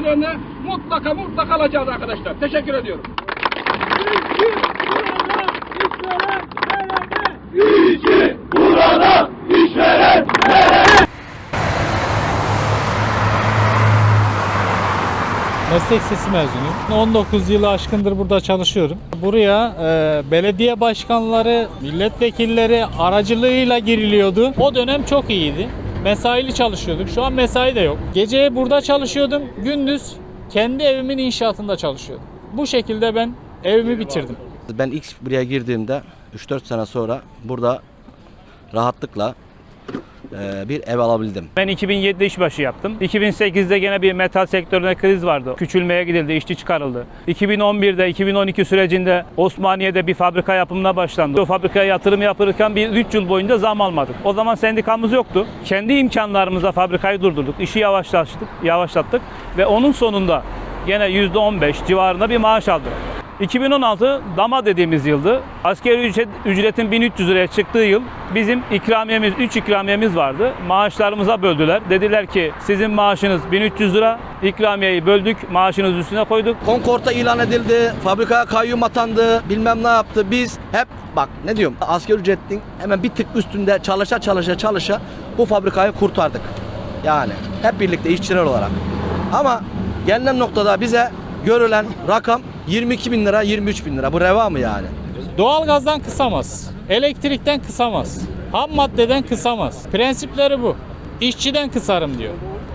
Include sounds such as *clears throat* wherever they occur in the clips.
karşılığını mutlaka mutlaka alacağız arkadaşlar. Teşekkür ediyorum. Meslek sesi mezunuyum. 19 yılı aşkındır burada çalışıyorum. Buraya e, belediye başkanları, milletvekilleri aracılığıyla giriliyordu. O dönem çok iyiydi. Mesaili çalışıyorduk. Şu an mesai de yok. Gece burada çalışıyordum. Gündüz kendi evimin inşaatında çalışıyordum. Bu şekilde ben evimi bitirdim. Ben ilk buraya girdiğimde 3-4 sene sonra burada rahatlıkla bir ev alabildim. Ben 2007'de işbaşı yaptım. 2008'de gene bir metal sektöründe kriz vardı. Küçülmeye gidildi, işçi çıkarıldı. 2011'de, 2012 sürecinde Osmaniye'de bir fabrika yapımına başlandı. O fabrikaya yatırım yapılırken bir 3 yıl boyunca zam almadık. O zaman sendikamız yoktu. Kendi imkanlarımızla fabrikayı durdurduk. İşi yavaşlattık, yavaşlattık ve onun sonunda gene %15 civarında bir maaş aldık. 2016 dama dediğimiz yıldı. Askeri ücret, ücretin 1300 liraya çıktığı yıl bizim ikramiyemiz, 3 ikramiyemiz vardı. Maaşlarımıza böldüler. Dediler ki sizin maaşınız 1300 lira, ikramiyeyi böldük, maaşınız üstüne koyduk. Concord'a ilan edildi, fabrikaya kayyum atandı, bilmem ne yaptı. Biz hep bak ne diyorum asgari ücretin hemen bir tık üstünde çalışa çalışa çalışa bu fabrikayı kurtardık. Yani hep birlikte işçiler olarak. Ama gelinen noktada bize görülen rakam 22 bin lira, 23 bin lira. Bu reva mı yani? Doğalgazdan kısamaz. Elektrikten kısamaz. Ham maddeden kısamaz. Prensipleri bu. İşçiden kısarım diyor.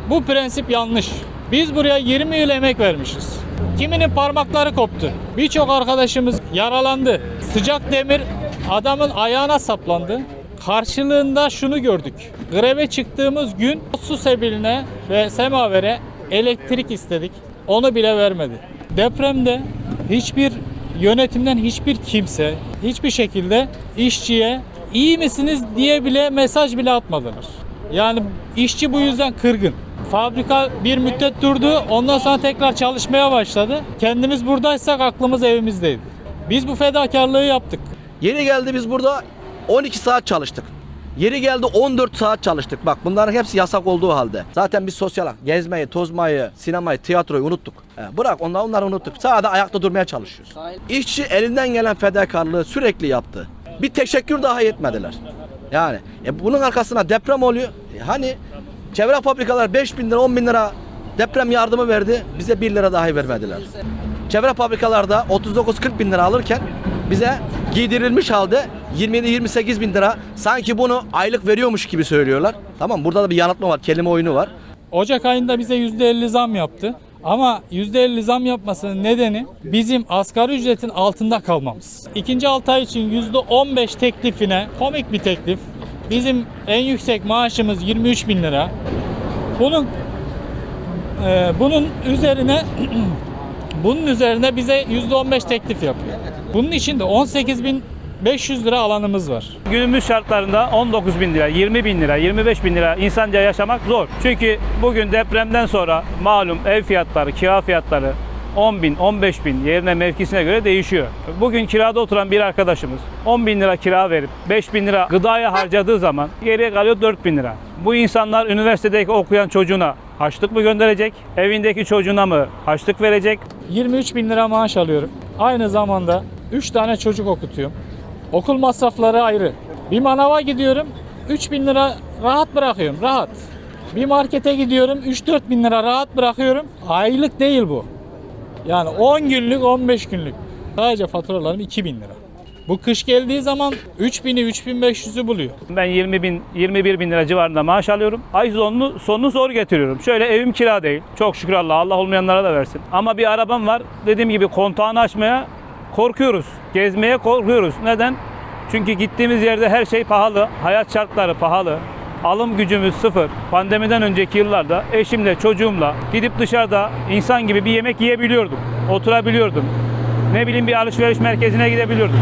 Bu prensip yanlış. Biz buraya 20 yıl emek vermişiz. Kiminin parmakları koptu. Birçok arkadaşımız yaralandı. Sıcak demir adamın ayağına saplandı. Karşılığında şunu gördük. Greve çıktığımız gün su sebiline ve semavere elektrik istedik. Onu bile vermedi. Depremde hiçbir yönetimden hiçbir kimse hiçbir şekilde işçiye iyi misiniz diye bile mesaj bile atmadılar. Yani işçi bu yüzden kırgın. Fabrika bir müddet durdu. Ondan sonra tekrar çalışmaya başladı. Kendimiz buradaysak aklımız evimizdeydi. Biz bu fedakarlığı yaptık. Yeri geldi biz burada 12 saat çalıştık. Yeri geldi 14 saat çalıştık. Bak bunların hepsi yasak olduğu halde. Zaten biz sosyal gezmeyi, tozmayı, sinemayı, tiyatroyu unuttuk. Bırak onlar onları unuttuk. Sadece ayakta durmaya çalışıyoruz. İşçi elinden gelen fedakarlığı sürekli yaptı. Bir teşekkür daha yetmediler. Yani e, bunun arkasına deprem oluyor. E, hani çevre fabrikalar 5 bin lira 10 bin lira deprem yardımı verdi. Bize 1 lira dahi vermediler. Çevre fabrikalarda 39-40 bin lira alırken bize giydirilmiş halde 27-28 bin lira sanki bunu aylık veriyormuş gibi söylüyorlar. Tamam burada da bir yanıltma var, kelime oyunu var. Ocak ayında bize %50 zam yaptı. Ama %50 zam yapmasının nedeni bizim asgari ücretin altında kalmamız. İkinci 6 ay için %15 teklifine komik bir teklif. Bizim en yüksek maaşımız 23 bin lira. Bunun e, bunun üzerine *clears throat* bunun üzerine bize %15 teklif yapıyor. Bunun için de 18.500 lira alanımız var. Günümüz şartlarında 19 bin lira, 20 bin lira, 25 bin lira insanca yaşamak zor. Çünkü bugün depremden sonra malum ev fiyatları, kira fiyatları 10 bin, 15 bin yerine mevkisine göre değişiyor. Bugün kirada oturan bir arkadaşımız 10 bin lira kira verip 5 bin lira gıdaya harcadığı zaman geriye kalıyor 4 bin lira. Bu insanlar üniversitedeki okuyan çocuğuna harçlık mı gönderecek? Evindeki çocuğuna mı harçlık verecek? 23 bin lira maaş alıyorum. Aynı zamanda 3 tane çocuk okutuyorum. Okul masrafları ayrı. Bir manava gidiyorum 3 bin lira rahat bırakıyorum rahat. Bir markete gidiyorum 3-4 bin lira rahat bırakıyorum. Aylık değil bu. Yani 10 günlük 15 günlük. Sadece faturalarım 2 bin lira. Bu kış geldiği zaman 3000'i 3500'ü buluyor. Ben 20 bin, 21 bin lira civarında maaş alıyorum. Ay sonunu, sonunu zor getiriyorum. Şöyle evim kira değil. Çok şükür Allah. Allah olmayanlara da versin. Ama bir arabam var. Dediğim gibi kontağını açmaya korkuyoruz. Gezmeye korkuyoruz. Neden? Çünkü gittiğimiz yerde her şey pahalı. Hayat şartları pahalı. Alım gücümüz sıfır. Pandemiden önceki yıllarda eşimle, çocuğumla gidip dışarıda insan gibi bir yemek yiyebiliyordum. Oturabiliyordum. Ne bileyim bir alışveriş merkezine gidebiliyordum.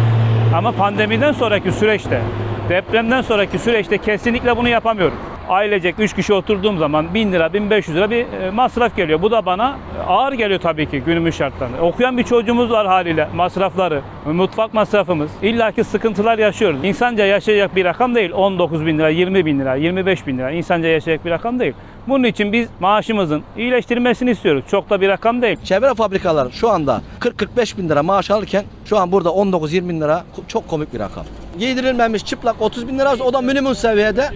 Ama pandemiden sonraki süreçte, depremden sonraki süreçte kesinlikle bunu yapamıyorum. Ailecek 3 kişi oturduğum zaman 1000 lira, 1500 lira bir e, masraf geliyor. Bu da bana ağır geliyor tabii ki günümüz şartlarında. Okuyan bir çocuğumuz var haliyle. Masrafları, mutfak masrafımız. İlla ki sıkıntılar yaşıyoruz. İnsanca yaşayacak bir rakam değil. 19 bin lira, 20 bin lira, 25 bin lira. İnsanca yaşayacak bir rakam değil. Bunun için biz maaşımızın iyileştirilmesini istiyoruz. Çok da bir rakam değil. Çevre fabrikalar şu anda 40-45 bin lira maaş alırken şu an burada 19-20 bin lira çok komik bir rakam. Giydirilmemiş çıplak 30 bin lira o da minimum seviyede.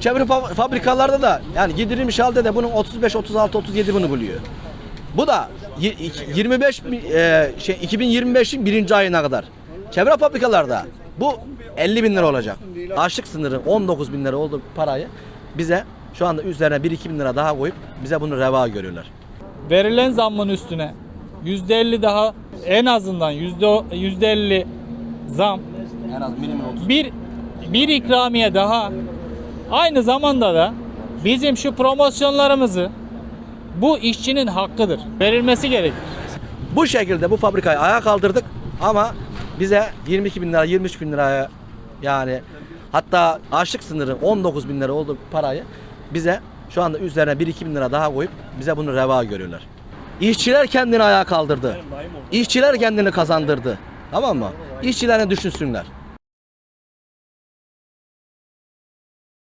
Çevre fa- fabrikalarda da yani giydirilmiş halde de bunun 35, 36, 37 bunu buluyor. Bu da y- iki- 25 bin- e, şey 2025'in birinci ayına kadar. Çevre fabrikalarda bu 50 bin lira olacak. Açlık sınırı 19 bin lira olduğu parayı bize şu anda üzerine 1-2 bin lira daha koyup bize bunu reva görüyorlar. Verilen zammın üstüne %50 daha en azından yüzde- %50 zam En az minimum 30. bir bir ikramiye daha aynı zamanda da bizim şu promosyonlarımızı bu işçinin hakkıdır. Verilmesi gerekir. Bu şekilde bu fabrikayı ayağa kaldırdık ama bize 22 bin lira 23 bin liraya yani hatta açlık sınırı 19 bin lira oldu parayı bize şu anda üzerine 1-2 bin lira daha koyup bize bunu reva görüyorlar. İşçiler kendini ayağa kaldırdı. İşçiler kendini kazandırdı. Tamam mı? İşçilerini düşünsünler.